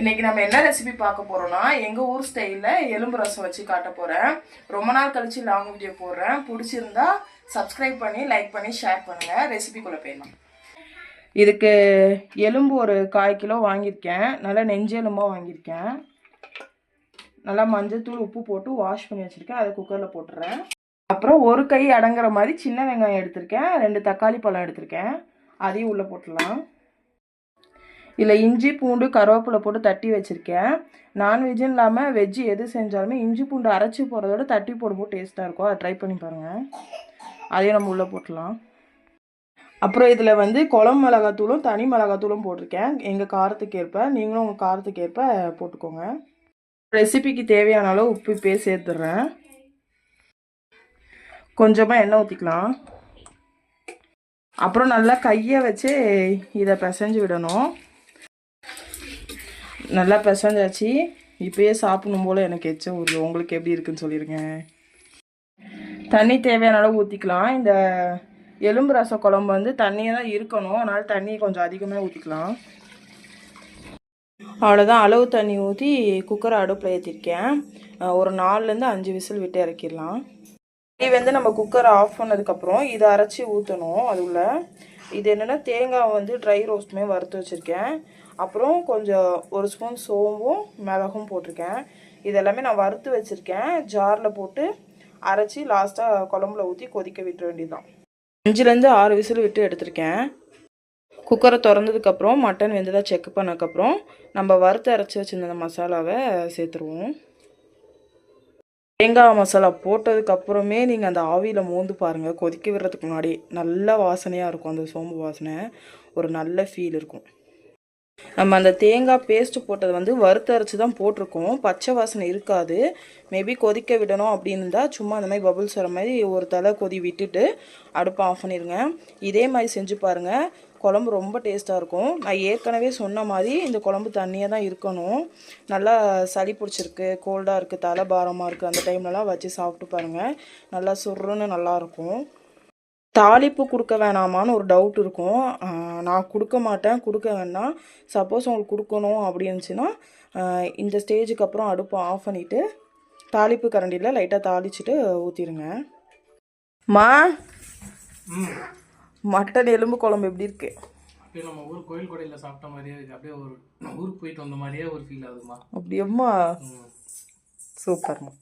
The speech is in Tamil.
இன்னைக்கு நம்ம என்ன ரெசிபி பார்க்க போறோம்னா எங்க ஊர் ஸ்டைல்ல எலும்பு ரசம் வச்சு காட்ட போறேன். ரொம்ப நாள் கழிச்சு லாங் வீடியோ போடுறேன். பிடிச்சிருந்தா சப்ஸ்கிரைப் பண்ணி லைக் பண்ணி ஷேர் பண்ணுங்க. ரெசிபிக்குள்ள போயிடலாம். இதுக்கு எலும்பு ஒரு கால் கிலோ வாங்கியிருக்கேன். நல்லா நெஞ்சு எலும்பாக வாங்கியிருக்கேன். நல்லா மஞ்சள் தூள் உப்பு போட்டு வாஷ் பண்ணி வச்சுருக்கேன். அதை குக்கரில் போட்டுறேன். அப்புறம் ஒரு கை அடங்குற மாதிரி சின்ன வெங்காயம் எடுத்திருக்கேன். ரெண்டு தக்காளி பழம் எடுத்திருக்கேன். அதையும் உள்ளே போட்டுடலாம். இதில் இஞ்சி பூண்டு கருவேப்பிலை போட்டு தட்டி வச்சுருக்கேன். நான்வெஜ்ஜும் இல்லாமல் வெஜ்ஜு எது செஞ்சாலுமே இஞ்சி பூண்டு அரைச்சி போடுறதோட தட்டி போடும்போது டேஸ்ட்டாக இருக்கும். அதை ட்ரை பண்ணி பாருங்கள் அதையும் நம்ம உள்ளே போட்டுடலாம் அப்புறம் இதில் வந்து குளம் மிளகாத்தூளும் தனி மிளகாத்தூளும் போட்டிருக்கேன். எங்கள் காரத்துக்கு ஏற்ப நீங்களும் உங்கள் காரத்துக்கு ஏற்ப போட்டுக்கோங்க. ரெசிபிக்கு தேவையான அளவு உப்பு இப்பயே சேர்த்துட்றேன். கொஞ்சமாக எண்ணெய் ஊற்றிக்கலாம் அப்புறம் நல்லா கையை வச்சு இதை பிசைஞ்சு விடணும். நல்லா பிசைஞ்சாச்சு. இப்பயே சாப்பிடணும் போல் எனக்கு எச்சம் ஒரு உங்களுக்கு எப்படி இருக்குன்னு சொல்லிடுங்க தண்ணி தேவையான அளவு ஊற்றிக்கலாம் இந்த எலும்பு ரசம் குழம்பு வந்து தண்ணியாக தான் இருக்கணும். அதனால் தண்ணி கொஞ்சம் அதிகமாக ஊற்றிக்கலாம் அவ்வளோதான் அளவு தண்ணி ஊற்றி குக்கரை அடுப்பில் ஏற்றிருக்கேன் ஒரு நாலுலேருந்து அஞ்சு விசில் விட்டு இறக்கிடலாம். இது வந்து நம்ம குக்கரை ஆஃப் பண்ணதுக்கப்புறம் இதை அரைச்சி ஊற்றணும் அது உள்ள இது என்னென்னா தேங்காய் வந்து ட்ரை ரோஸ்ட்டுமே வறுத்து வச்சுருக்கேன். அப்புறம் கொஞ்சம் ஒரு ஸ்பூன் சோம்பும் மிளகும் போட்டிருக்கேன். இது எல்லாமே நான் வறுத்து வச்சுருக்கேன். ஜாரில் போட்டு அரைச்சி லாஸ்ட்டாக குழம்புல ஊற்றி கொதிக்க விட்டுற வேண்டியதுதான். அஞ்சுலேருந்து ஆறு விசில் விட்டு எடுத்திருக்கேன். குக்கரை திறந்ததுக்கப்புறம் மட்டன் வெந்ததாக செக் பண்ணதுக்கப்புறம் நம்ம வறுத்து அரைச்சி வச்சுருந்த மசாலாவை சேர்த்துருவோம். தேங்காய் மசாலா போட்டதுக்கப்புறமே நீங்கள் அந்த ஆவியில் மோந்து பாருங்கள் கொதிக்க விடுறதுக்கு முன்னாடி நல்ல வாசனையாக இருக்கும். அந்த சோம்பு வாசனை ஒரு நல்ல ஃபீல் இருக்கும். நம்ம அந்த தேங்காய் பேஸ்ட் போட்டது வந்து வறுத்து அரைச்சி தான் போட்டிருக்கோம். பச்சை வாசனை இருக்காது. மேபி கொதிக்க விடணும் அப்படின்னு இருந்தால் சும்மா அந்த மாதிரி பபுள்ஸ் வர மாதிரி ஒரு தலை கொதி விட்டுட்டு அடுப்பை ஆஃப் பண்ணிடுங்க இதே மாதிரி செஞ்சு பாருங்கள் குழம்பு ரொம்ப டேஸ்ட்டாக இருக்கும். நான் ஏற்கனவே சொன்ன மாதிரி இந்த குழம்பு தண்ணியாக தான் இருக்கணும். நல்லா சளி பிடிச்சிருக்கு கோல்டாக இருக்குது தலை பாரமாக இருக்குது அந்த டைம்லலாம் வச்சு சாப்பிட்டு பாருங்கள் நல்லா சுருன்னு நல்லாயிருக்கும் தாளிப்பு கொடுக்க வேணாமான்னு ஒரு டவுட் இருக்கும். நான் கொடுக்க மாட்டேன். கொடுக்க வேணாம் சப்போஸ் உங்களுக்கு கொடுக்கணும் அப்படின்னுச்சுன்னா இந்த ஸ்டேஜுக்கு அப்புறம் அடுப்பை ஆஃப் பண்ணிவிட்டு தாளிப்பு கரண்டியில் லைட்டாக தாளிச்சிட்டு ஊற்றிடுங்க மா. மட்டன் எலும்பு குழம்பு எப்படி இருக்கு? அப்படியே நம்ம ஊர் கோயில் கொடையில் சாப்பிட்ட மாதிரியே இருக்கு. அப்படியே ஒரு ஊருக்கு போயிட்டு வந்த மாதிரியே ஒரு ஃபீல் ஆகுதுமா அப்படியம்மா. சூப்பர்மா.